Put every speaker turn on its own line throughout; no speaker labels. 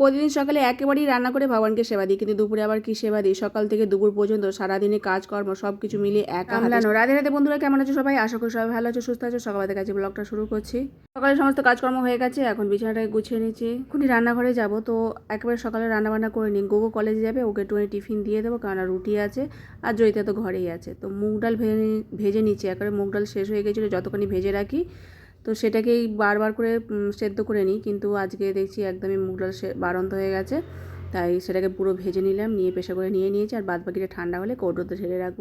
প্রতিদিন সকালে একেবারেই রান্না করে ভগবানকে সেবা দিই কিন্তু দুপুরে আবার কি সেবা দিই? সকাল থেকে দুপুর পর্যন্ত সারাদিনে কাজকর্ম সব কিছু মিলিয়ে একা হালানো রাধে রাধে। বন্ধুরা কেমন আছো সবাই? আশা করি সবাই ভালো আছো সুস্থ আছো। সকালে কাছে ব্লগটা শুরু করছি। সকালে সমস্ত কাজকর্ম হয়ে গেছে এখন বিছানাটাকে গুছিয়ে নিচ্ছি এখনই রান্নাঘরে যাব তো একেবারে সকালে রান্না বান্না করে নিই। গোগো কলেজে যাবে ওকে একটুখানি টিফিন দিয়ে দেবো কারণ রুটি আছে আর জয়িতা তো ঘরেই আছে। তো মুগ ডাল ভেজে ভেজে নিচ্ছি একেবারে মুগ ডাল শেষ হয়ে গেছিল যতক্ষণই ভেজে রাখি তো সেটাকেই বারবার করে সেদ্ধ করে নিই। কিন্তু আজকে দেখছি একদমই মুগ ডাল বাড়ন্ত হয়ে গেছে। তাই সেটাকে পুরো ভেজে নিলাম, নিয়ে পেশা করে নিয়ে নিয়েছি। আর বাদ বাকিটা ঠান্ডা হলে কৌটোতে ঢেলে রাখব।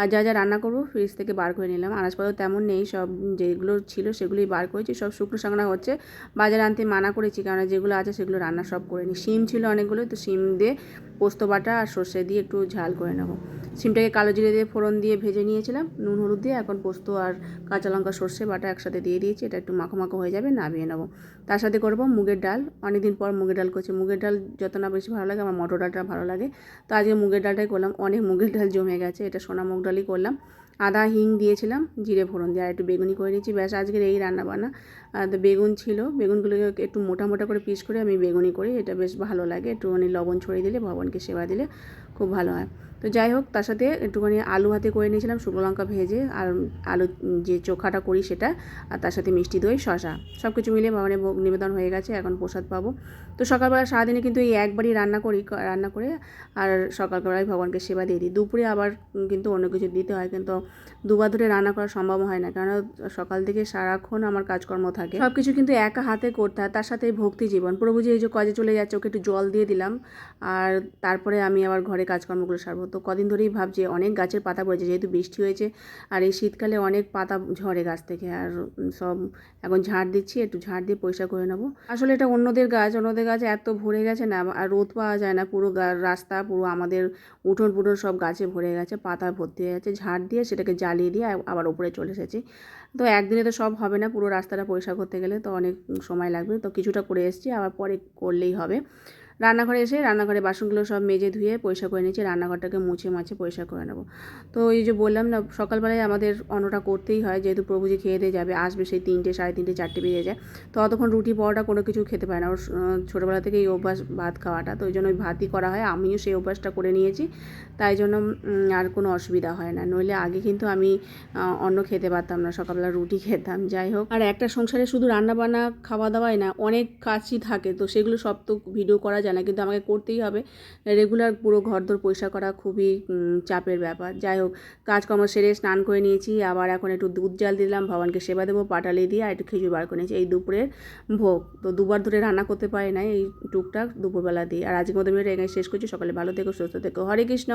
আর যা যা রান্না করব ফ্রিজ থেকে বার করে নিলাম। আনাজপাতি তেমন নেই, সব যেগুলো ছিল সেগুলোই বার করেছি। সব শুকনো শাকনা হচ্ছে। বাজারে আনতে মানা করেছি কারণ যেগুলো আছে সেগুলো রান্না সব করে নিই। শিম ছিল অনেকগুলো, তো শিম দিয়ে পোস্ত বাটা আর সর্ষে দিয়ে একটু ঝাল করে নেব। সিমটাকে কালো জিরে দিয়ে ফোড়ন দিয়ে ভেজে নিয়েছিলাম, নুন, হলুদ দিয়ে এখন পোস্ত আর কাঁচা লঙ্কা, সর্ষে, বাটা একসাথে দিয়ে দিয়েছি, এটা একটু মাখো মাখো হয়ে যাবে, নামিয়ে নেব। তার সাথে করব মুগের ডাল, অনেকদিন পর মুগের ডাল করছি। মুগের ডাল যত না বেশি ভালো লাগে, আমার মটর ডালটা ভালো লাগে। তো আজকে মুগের ডালটাই করলাম, অনেক মুগের ডাল জমে গেছে, এটা সোনা মুগ ডালই করলাম। আদা, হিং দিয়েছিলাম, জিরে, ফোড়ন দিয়ে, আর একটু বেগুনি করে নিয়েছি। ব্যাস, আজকের এই রান্না বান্না আর তো বেগুন ছিল, বেগুনগুলোকে একটু মোটা মোটা করে পিস করে আমি বেগুনি করি, এটা বেশ ভালো লাগে। একটুখানি লবণ ছড়িয়ে দিলে, ভগবানকে সেবা দিলে খুব ভালো হয়। তো যাই হোক, তার সাথে একটুখানি আলু হাতে করে নিয়েছিলাম, শুকনো লঙ্কা ভেজে, আর আলু যে চোখাটা করি সেটা, আর তার সাথে মিষ্টি দই শশা সব কিছু মিলিয়ে ভগবানের ভোগ নিবেদন হয়ে গেছে, এখন প্রসাদ পাবো। তো সকালবেলা সারাদিনে কিন্তু এই একবারই রান্না করি, রান্না করে, আর সকালবেলায় ভগবানকে সেবা দিয়ে দিই। দুপুরে আবার কিন্তু অন্য কিছু দিতে হয়, কিন্তু দুবার ধরে রান্না করা সম্ভব হয় না। কারণ সকাল থেকে সারাক্ষণ আমার কাজকর্ম থাকে। সব কিছু কিন্তু একা হাতে করতে হয়, তার সাথে ভক্তি জীবন। প্রভু যে এই যে কাজে চলে যাচ্ছে, ওকে একটু জল দিয়ে দিলাম। আর তারপরে আমি আবার ঘরে কাজকর্মগুলো সারবো। তো কদিন ধরেই ভাবছি, অনেক গাছের পাতা পড়েছে, যেহেতু বৃষ্টি হয়েছে, আর এই শীতকালে অনেক পাতা ঝরে গাছ থেকে। আর সব এখন ঝাড় দিচ্ছি, একটু ঝাড় দিয়ে পয়সা করে নেব। আসলে এটা অন্যদের গাছ অন্যদের গাছ এত ভরে গেছে না, আর রোদ পাওয়া যায় না। পুরো রাস্তা, পুরো আমাদের উঠোন পুঠোন সব গাছে ভরে গেছে, পাতা ভর্তি হয়ে গেছে। ঝাড় দিয়ে সেটাকে জ্বালিয়ে দিয়ে আবার ওপরে চলে এসেছি। তো একদিনে তো সব হবে না, পুরো রাস্তাটা পরিষ্কার করতে গেলে তো অনেক সময় লাগবে। তো কিছুটা করে এসেছি, আবার পরে করলেই হবে। রান্নাঘরে এসে রান্নাঘরে বাসনগুলো সব মেজে ধুয়ে পয়সা করে নিয়েছি, রান্নাঘরটাকে মুছে মাছে পয়সা করে নেব। তো এই যে বললাম না, সকালবেলায় আমাদের অন্নটা করতেই হয়, যেহেতু প্রভু যে খেয়ে দিয়ে যাবে, আসবে সেই তিনটে, সাড়ে তিনটে, চারটে বেজে যায়। তো অতক্ষণ রুটি, পরোটা কোনো কিছু খেতে পারে না। ওর ছোটোবেলা থেকে এই অভ্যাস ভাত খাওয়াটা। তো ওই জন্য ওই ভাতই করা হয়। আমিও সেই অভ্যাসটা করে নিয়েছি। তাই জন্য আর কোনো অসুবিধা হয় না। নইলে আগে কিন্তু আমি অন্ন খেতে পারতাম না, সকালবেলা রুটি খেতাম। যাই হোক। আর একটা সংসারে শুধু রান্না বান্না খাওয়া দাওয়াই না, অনেক কাজই থাকে। তো সেগুলো সব তো ভিডিও করা যায় না, কিন্তু আমাকে করতেই হবে। রেগুলার পুরো ঘরদোর পরিষ্কার করা খুবই চাপের ব্যাপার। যাই হোক, কাজকর্ম সেরে স্নান করে নিয়েছি, আবার এখন একটু দুধ জাল দিলাম, ভগবানকে সেবা দেবো পাটালি দিয়ে, আর একটু খেজুর বার করে নিয়েছি। এই দুপুরের ভোগ। তো দুবার ধরে রান্না করতে পারি না এই টুকটাক দুপুরবেলা দিয়ে। আর আজকের মতো রেগে শেষ করছি। সকালে ভালো থেকো, সুস্থ থেকো। হরে কৃষ্ণ!